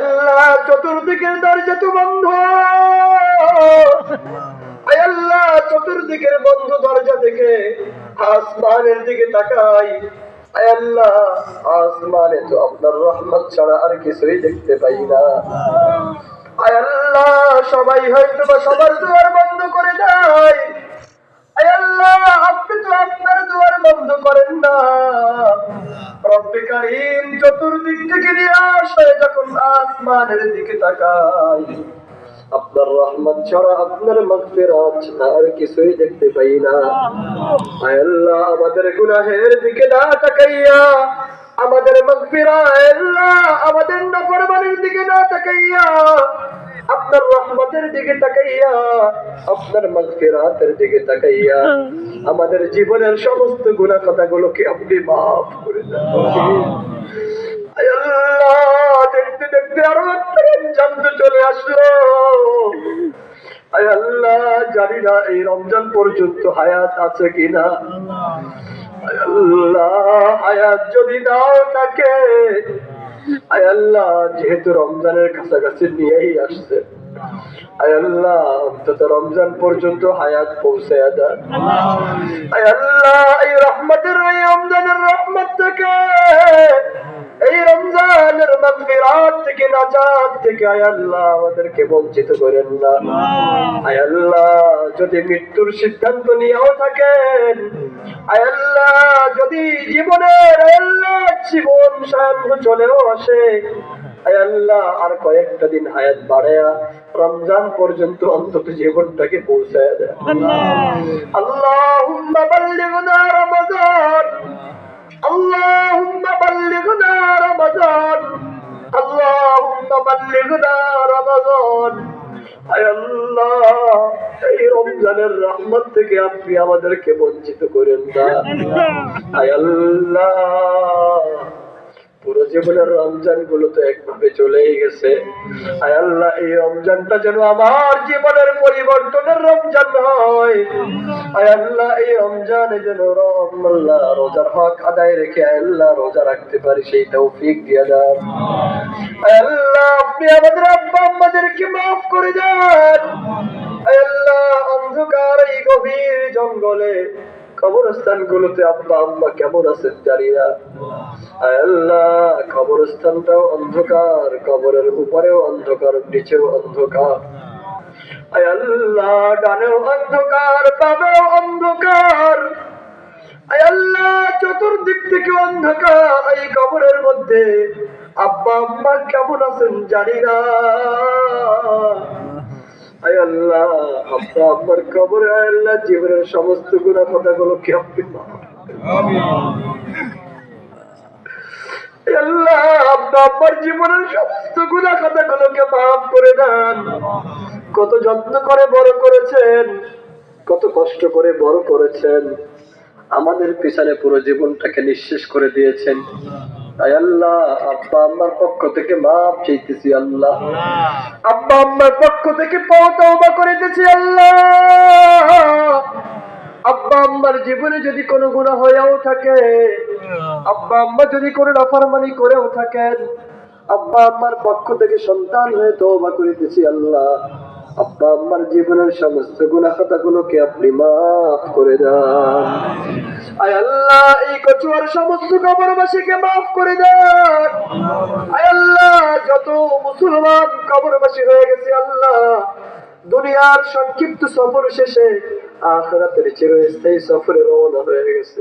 আল্লাহ, চতুর্দিকের দরজা তো বন্ধ। আল্লাহ, চতুর্দিকের বন্ধ দরজা থেকে আসমানের দিকে তাকাই। আল্লাহ, আসমানে তো আপনার রহমত ছাড়া আর কিছুই দেখতে পাই না। আল্লাহ, সবাই হয়তো বা সবার দুয়ার বন্ধ করে দেয়। আল্লাহ, আপনি তো আপনার দুয়ার বন্ধ করেন না কারিম চতুর্দিক থেকে নিয়ে আসে যখন আসমানের দিকে তাকাই আপনার রহমত ছাড়া আপনার মাগফিরাত আর কিছুই দেখতে পাই না। আল্লাহ, আমাদের গুনাহের দিকে না তাকাইয়া, আমাদের মাগফিরা আয় আল্লাহ, আমাদের নফরমানের দিকে না তাকাইয়া আপনার রহমতের দিকে তাকাইয়া, আপনার মাগফিরাতের দিকে তাকাইয়া, আমাদের জীবনের সমস্ত গুনাহ কথাগুলোকে আপনি মাফ করে আয় আল্লাহ, দেখতে দেখতে আরও রমজান চলে আসলো। আয় আল্লাহ, জানি না এই রমজান পর্যন্ত হায়াত আছে কিনা। আল্লাহ, হায়াত যদি নাও থাকে আয় আল্লাহ যেহেতু রমজানের কাছাকাছি নিয়েই আসছে। আয় আল্লাহ অন্তত রমজান পর্যন্ত হায়াত পৌঁছায় দেন। আয় আল্লাহ এই রহমতের এই রমজানের রহমত থেকে এই রমজানের মাগফিরাত থেকে নাজাত থেকে আয় আল্লাহ আমাদেরকে বঞ্চিত করেন না। আয় আল্লাহ যদি মৃত্যুর সিদ্ধান্ত নিয়েও থাকেন, আয় আল্লাহ, যদি জীবনের আয় আল্লাহ জীবন সায়ান্ন চলেও আসে, আয় আল্লাহ, আর কয়েকটা দিন হায়াত বাড়ায়া রমজান পর্যন্ত অন্তত জীবনটাকে পৌঁছায় দেয় আল্লাহুম্মা বাল্লিগনা রমাদান আল্লাহুম্মা বাল্লিগনা রমাদান আল্লাহুম্মা বাল্লিগনা আল্লাহ এই রমজানের রহমত থেকে আপনি আমাদেরকে বঞ্চিত করেন না। আয় আল্লাহ। পুরো জীবনের রমজানগুলো তো একভাবে চলেই গেছে। আয় আল্লাহ, এই রমজানটা যেন আমার জীবনের পরিবর্তনের রমজান হয়। আয় আল্লাহ, এই যেন রোজার হক আদায় রেখে আল্লাহ, রোজা রাখতে পারি, সেই তৌফিক আয় আল্লাহ, আপনি আমাদের আব্বা আম্মাদেরকে মাফ করে দেন। আয় আল্লাহ, অন্ধকার এই গভীর জঙ্গলে কবরস্থান গুলোতে আব্বা, আম্মা কেমন আছেন জানি না আয় আল্লাহ, কবরস্থানটাও অন্ধকার, কবরের উপরেও অন্ধকার, নিচেও অন্ধকার। আল্লাহ, ডানেও অন্ধকার, বামেও অন্ধকার। আল্লাহ, চতুর্দিক থেকে অন্ধকার, এই কবরের মধ্যে আব্বা, আম্মা কেমন আছেন জানি না কত যত্ন করে বড় করেছেন, কত কষ্ট করে বড় করেছেন। আমাদের পিছনে পুরো জীবনটাকে নিঃশেষ করে দিয়েছেন। তাই আল্লাহ আব্বা আম্মার পক্ষ থেকে মাপ চাইতেছি আল্লাহ। আব্বা আম্মার পক্ষ থেকে পাওয়া করিতেছি আল্লাহ। আব্বা আম্মার জীবনে যদি কোনো গুণা হয়েও থাকে আব্বা আম্মা যদি কোনো নাফরমানি করেও থাকেন আব্বা আম্মার পক্ষ থেকে সন্তান হয়ে তওবা করিতেছি আল্লাহ। আব্বা আম্মার জীবনের সমস্ত গুণা খাতাগুলোকে আপনি মাফ করে দেন আয় আল্লাহ এই কচুয়ার সমস্ত কবরবাসীকে মাফ করে দেন আয় আল্লাহ যত মুসলমান কবরবাসী হয়ে গেছে আল্লাহ দুনিয়ার সংক্ষিপ্ত সফর শেষে আখরাতের চিরস্থায়ী সফরে রওনা হয়ে গেছে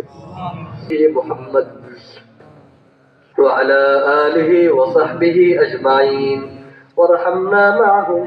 এই মোহাম্মদ وعلى آله وصحبه أجمعين وارحمنا معهم